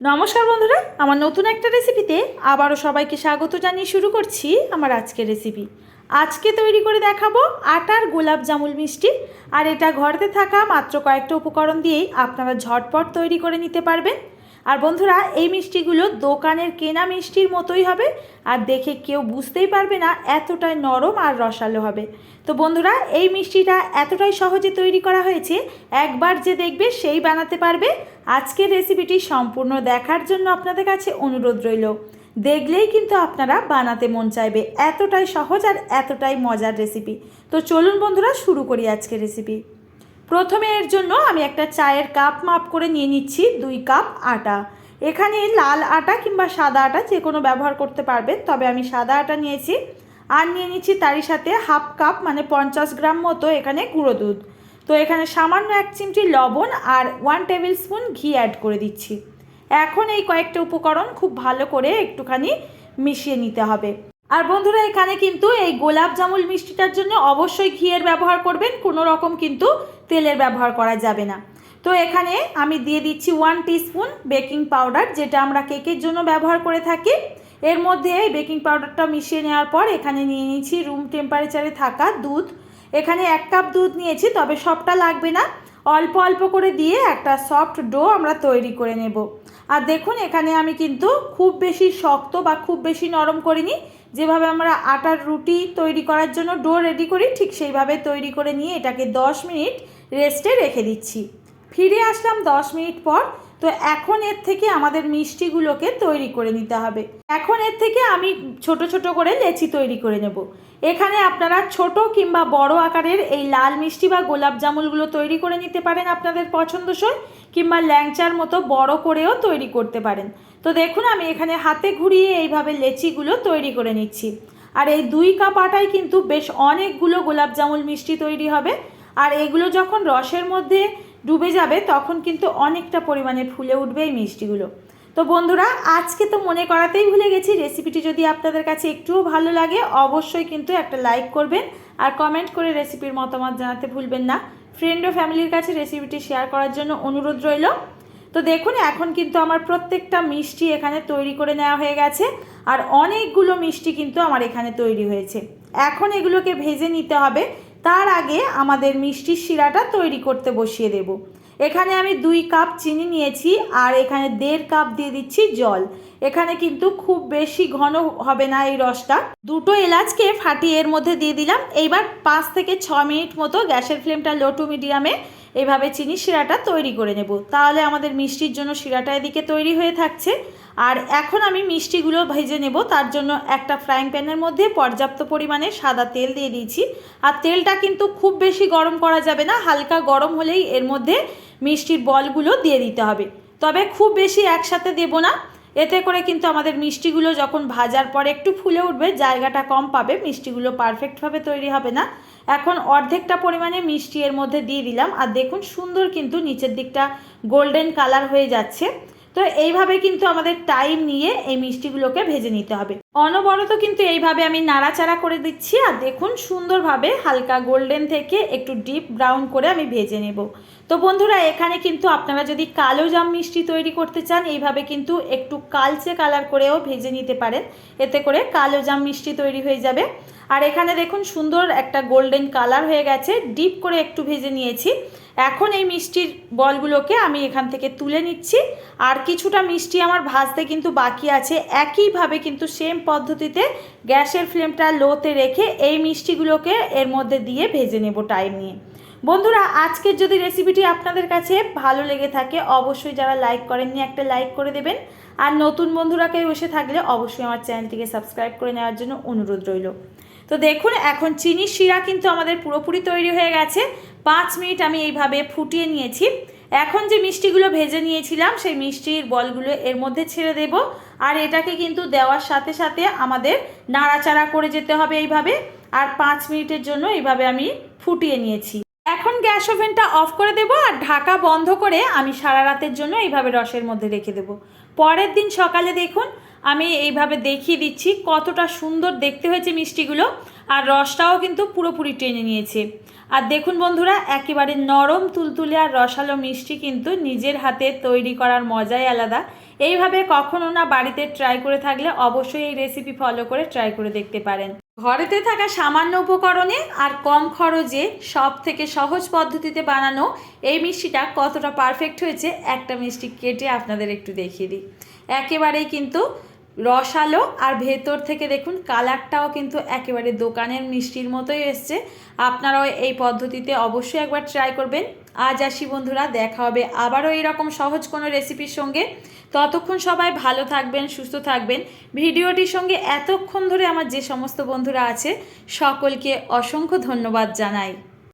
নমস্কার বন্ধুরা, আমার নতুন একটা রেসিপিতে আবারও সবাইকে স্বাগত জানিয়ে শুরু করছি আমার আজকের রেসিপি আজকে তৈরি করে দেখাবো আটার গোলাপ জামুল মিষ্টি, আর এটা ঘরেতে থাকা মাত্র কয়েকটা উপকরণ দিয়েই আপনারা ঝটপট তৈরি করে নিতে পারবেন। আর বন্ধুরা, এই মিষ্টিগুলো দোকানের কেনা মিষ্টির মতোই হবে। আর দেখে কেউ বুঝতেই পারবে না এতটাই নরম আর রসালো হবে। তো বন্ধুরা, এই মিষ্টিটা এতটাই সহজে তৈরি করা হয়েছে, একবার যে দেখবে সেই বানাতে পারবে। আজকের রেসিপিটি সম্পূর্ণ দেখার জন্য আপনাদের কাছে অনুরোধ রইল। দেখলেই কিন্তু আপনারা বানাতে মন চাইবে। এতটাই সহজ আর এতটাই মজার রেসিপি। তো চলুন বন্ধুরা, শুরু করি আজকের রেসিপি। প্রথমে এর জন্য আমি একটা চায়ের কাপ মাপ করে নিয়ে নিচ্ছি, দুই কাপ আটা। এখানে লাল আটা কিংবা সাদা আটা যে কোনো ব্যবহার করতে পারবেন, তবে আমি সাদা আটা নিয়েছি। আর নিয়ে নিচ্ছি তারই সাথে হাফ কাপ মানে পঞ্চাশ গ্রাম মতো এখানে গুঁড়ো দুধ। তো এখানে সামান্য এক চিমটি লবণ আর ওয়ান টেবিল স্পুন ঘি অ্যাড করে দিচ্ছি। এখন এই কয়েকটা উপকরণ খুব ভালো করে একটুখানি মিশিয়ে নিতে হবে। আর বন্ধুরা, এখানে কিন্তু এই গোলাপ জামুল মিষ্টিটার জন্য অবশ্যই ঘিয়ের ব্যবহার করবেন, কোনো রকম কিন্তু তেলের ব্যবহার করা যাবে না। তো এখানে আমি দিয়ে দিচ্ছি ওয়ান টিস্পুন বেকিং পাউডার যেটা আমরা কেকের জন্য ব্যবহার করে থাকি। এর মধ্যে বেকিং পাউডারটা মিশিয়ে নেওয়ার পর এখানে নিয়ে নিয়েছি রুম টেম্পারেচারে থাকা দুধ। এখানে এক কাপ দুধ নিয়েছি, তবে সবটা লাগবে না। অল্প অল্প করে দিয়ে একটা সফট ডো আমরা তৈরি করে নেব। আর দেখুন, এখানে আমি কিন্তু খুব বেশি শক্ত বা খুব বেশি নরম করিনি। যেভাবে আমরা আটার রুটি তৈরি করার জন্য ডো রেডি করি, ঠিক সেইভাবে তৈরি করে নিয়ে এটাকে 10 মিনিট রেস্টে রেখে দিচ্ছি। ফিরে আসলাম 10 মিনিট পর, তো এখন এর থেকে আমাদের মিষ্টিগুলোকে তৈরি করে নিতে হবে। এখন এর থেকে আমি ছোট ছোট করে লেচি তৈরি করে নেব। এখানে আপনারা ছোট কিংবা বড় আকারের এই লাল মিষ্টি বা গোলাপ জামুলগুলো তৈরি করে নিতে পারেন আপনাদের পছন্দসই, কিংবা ল্যাংচার মতো বড় করেও তৈরি করতে পারেন। তো দেখুন, আমি এখানে হাতে ঘুরিয়ে এইভাবে লেচিগুলো তৈরি করে নিচ্ছি। আর এই দুই কাপ আটায় কিন্তু বেশ অনেকগুলো গোলাপ জামুল মিষ্টি তৈরি হবে। আর এগুলো যখন রসের মধ্যে ডুবে যাবে, তখন কিন্তু অনেকটা পরিমাণে ফুলে উঠবে এই মিষ্টিগুলো। তো বন্ধুরা, আজকে তো মনে করাতেই ভুলে গেছি, রেসিপিটি যদি আপনাদের কাছে একটুও ভালো লাগে, অবশ্যই কিন্তু একটা লাইক করবেন আর কমেন্ট করে রেসিপির মতামত জানাতে ভুলবেন না। ফ্রেন্ড ও ফ্যামিলির কাছে রেসিপিটি শেয়ার করার জন্য অনুরোধ রইল। তো দেখুন, এখন কিন্তু আমার প্রত্যেকটা মিষ্টি এখানে তৈরি করে নেওয়া হয়ে গেছে আর অনেকগুলো মিষ্টি কিন্তু আমার এখানে তৈরি হয়েছে। এখন এগুলোকে ভেজে নিতে হবে। তার আগে আমাদের মিষ্টির শিরাটা তৈরি করতে বসিয়ে দেব। এখানে আমি দুই কাপ চিনি নিয়েছি আর এখানে দেড় কাপ দিয়ে দিচ্ছি জল। এখানে কিন্তু খুব বেশি ঘন হবে না এই রসটা। দুটো এলাচকে ফাটিয়ে এর মধ্যে দিয়ে দিলাম। এইবার পাঁচ থেকে ছ মিনিট মতো গ্যাসের ফ্লেমটা লো টু মিডিয়ামে এভাবে চিনি শিরাটা তৈরি করে নেব। তাহলে আমাদের মিষ্টির জন্য শিরাটা এদিকে তৈরি হয়ে থাকছে। আর এখন আমি মিষ্টিগুলো ভেজে নেব। তার জন্য একটা ফ্রাইং প্যানের মধ্যে পর্যাপ্ত পরিমাণে সাদা তেল দিয়ে দিয়েছি। আর তেলটা কিন্তু খুব বেশি গরম করা যাবে না। হালকা গরম হলেই এর মধ্যে মিষ্টির বলগুলো দিয়ে দিতে হবে। তবে খুব বেশি একসাথে দেব না। এতে করে কিন্তু আমাদের মিষ্টিগুলো যখন ভাজার পর একটু ফুলে উঠবে, জায়গাটা কম পাবে, মিষ্টিগুলো পারফেক্টভাবে তৈরি হবে না। এখন অর্ধেকটা পরিমাণে মিষ্টি এর মধ্যে দিয়ে দিলাম। আর দেখুন সুন্দর কিন্তু নিচের দিকটা গোল্ডেন কালার হয়ে যাচ্ছে। তো এইভাবে কিন্তু আমাদের টাইম নিয়ে এই মিষ্টিগুলোকে ভেজে নিতে হবে। অনবরত কিন্তু এইভাবে আমি নাড়াচাড়া করে দিচ্ছি। আর দেখুন সুন্দরভাবে হালকা গোল্ডেন থেকে একটু ডিপ ব্রাউন করে আমি ভেজে নেব। তো বন্ধুরা, এখানে কিন্তু আপনারা যদি কালো জাম মিষ্টি তৈরি করতে চান, এইভাবে কিন্তু একটু কালচে কালার করেও ভেজে নিতে পারেন। এতে করে কালো জাম মিষ্টি তৈরি হয়ে যাবে। আর এখানে দেখুন, সুন্দর একটা গোল্ডেন কালার হয়ে গেছে। ডিপ করে একটু ভেজে নিয়েছি। এখন এই মিষ্টির বলগুলোকে আমি এখান থেকে তুলে নিচ্ছি। আর কিছুটা মিষ্টি আমার ভাজতে কিন্তু বাকি আছে। একইভাবে কিন্তু সেম পদ্ধতিতে গ্যাসের ফ্লেমটা লোতে রেখে এই মিষ্টিগুলোকে এর মধ্যে দিয়ে ভেজে নেব টাইম নিয়ে। বন্ধুরা, আজকের যদি রেসিপিটি আপনাদের কাছে ভালো লেগে থাকে, অবশ্যই যারা লাইক করেননি, একটা লাইক করে দেবেন। আর নতুন বন্ধুরা কেউ এসে থাকলে অবশ্যই আমার চ্যানেলটিকে সাবস্ক্রাইব করে নেওয়ার জন্য অনুরোধ রইল। তো দেখুন, এখন চিনি শিরা কিন্তু আমাদের পুরোপুরি তৈরি হয়ে গেছে। পাঁচ মিনিট আমি এইভাবে ফুটিয়ে নিয়েছি। এখন যে মিষ্টিগুলো ভেজে নিয়েছিলাম, সেই মিষ্টির বলগুলো এর মধ্যে ছেড়ে দেব। আর এটাকে কিন্তু দেওয়ার সাথে সাথে আমাদের নাড়াচাড়া করে যেতে হবে এইভাবে। আর পাঁচ মিনিটের জন্য এইভাবে আমি ফুটিয়ে নিয়েছি। এখন গ্যাস ওভেনটা অফ করে দেব আর ঢাকা বন্ধ করে আমি সারা রাতের জন্য এইভাবে রসের মধ্যে রেখে দেব। পরের দিন সকালে দেখুন, আমি এইভাবে দেখিয়ে দিচ্ছি কতটা সুন্দর দেখতে হয়েছে মিষ্টিগুলো আর রসটাও কিন্তু পুরোপুরি টেনে নিয়েছে। আর দেখুন বন্ধুরা, একেবারে নরম তুলতুলে আর রসালো মিষ্টি কিন্তু নিজের হাতে তৈরি করার মজাই আলাদা। এইভাবে কখনো না বাড়িতে ট্রাই করে থাকলে অবশ্যই এই রেসিপি ফলো করে ট্রাই করে দেখতে পারেন। ঘরেতে থাকা সামান্য উপকরণে আর কম খরচে সব থেকে সহজ পদ্ধতিতে বানানো এই মিষ্টিটা কতটা পারফেক্ট হয়েছে একটা মিষ্টি কেটে আপনাদের একটু দেখিয়ে দিই। একেবারেই কিন্তু রসালো আর ভেতর থেকে দেখুন কালারটাও কিন্তু একেবারে দোকানের মিষ্টির মতোই এসছে। আপনারাও এই পদ্ধতিতে অবশ্যই একবার ট্রাই করবেন। আজ আসি বন্ধুরা, দেখা হবে আবারও এরকম সহজ কোনো রেসিপির সঙ্গে। ততক্ষণ সবাই ভালো থাকবেন, সুস্থ থাকবেন। ভিডিওটির সঙ্গে এতক্ষণ ধরে আমার যে সমস্ত বন্ধুরা আছে, সকলকে অসংখ্য ধন্যবাদ জানাই।